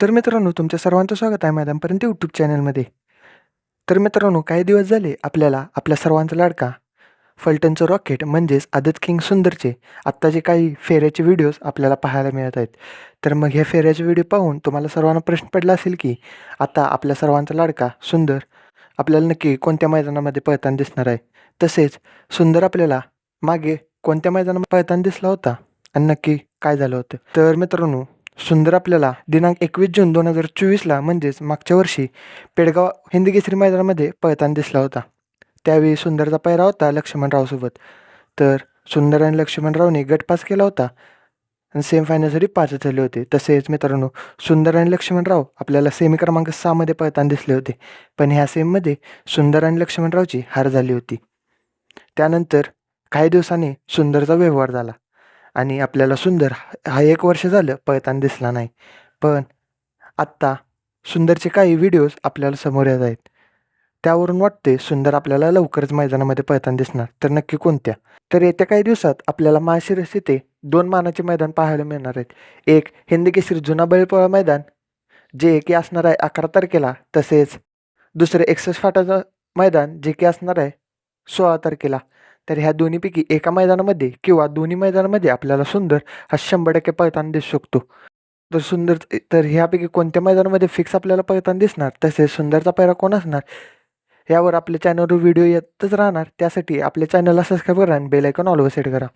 तर मित्रांनो तुमच्या सर्वांचं स्वागत आहे मॅडमपर्यंत यूट्यूब चॅनलमध्ये तर मित्रांनो काही दिवस झाले आपल्याला आपल्या सर्वांचा लाडका फलटणचं रॉकेट म्हणजेच आदत किंग सुंदरचे आत्ताचे काही फेऱ्याचे व्हिडिओज आपल्याला पाहायला मिळत आहेत. तर मग ह्या फेऱ्याचे व्हिडिओ पाहून तुम्हाला सर्वांना प्रश्न पडला असेल की आता आपल्या सर्वांचा लाडका सुंदर आपल्याला नक्की कोणत्या मैदानामध्ये पळताना दिसणार आहे? तसेच सुंदर आपल्याला मागे कोणत्या मैदानामध्ये पळताना दिसला होता? आणि नक्की काय झालं होतं? तर मित्रांनो सुंदर आपल्याला दिनांक एकवीस जून दोन हजार चोवीसला म्हणजेच मागच्या वर्षी पेडगाव हिंदी केसरी मैदानामध्ये पळताना दिसला होता. त्यावेळी सुंदरचा पैरा होता लक्ष्मणरावसोबत. तर सुंदर आणि लक्ष्मणरावने गटपास केला होता आणि सेम फायनलसाठी पाच झाले होते. तसेच मित्रांनो सुंदर आणि लक्ष्मणराव आपल्याला सेमी क्रमांक सहामध्ये पळताना दिसले होते. पण ह्या सेममध्ये सुंदर आणि लक्ष्मणरावची हार झाली होती. त्यानंतर काही दिवसांनी सुंदरचा व्यवहार झाला. आणि आपल्याला सुंदर हा एक वर्ष झालं पळताना दिसला नाही. पण आत्ता सुंदरचे काही व्हिडिओज आपल्याला समोर येत आहेत. त्यावरून वाटते सुंदर आपल्याला लवकरच मैदानामध्ये पळताना दिसणार तर नक्की कोणत्या? तर येत्या काही दिवसात आपल्याला माशिरस येथे दोन मानाचे मैदान पाहायला मिळणार आहेत. एक हिंदकेसरी जुना बैलपोळा मैदान जे की असणार आहे अकरा तारखेला तसेच दुसरे एक्सेस फाटाचं मैदान जे की असणार आहे सोळा तारखेला. तर ह्या दोन्हीपैकी एका मैदानामध्ये किंवा दोन्ही मैदानामध्ये आपल्याला सुंदर हा शंभर टक्के पळताना दिसू शकतो. तर सुंदर तर ह्यापैकी कोणत्या मैदानामध्ये फिक्स आपल्याला पळताना दिसणार तसेच सुंदरचा पैरा कोण असणार? यावर आपल्या चॅनलवर व्हिडिओ येतच राहणार. त्यासाठी आपल्या चॅनलला सबस्क्राईब करा आणि बेल आयकॉन ऑलवर सेट करा.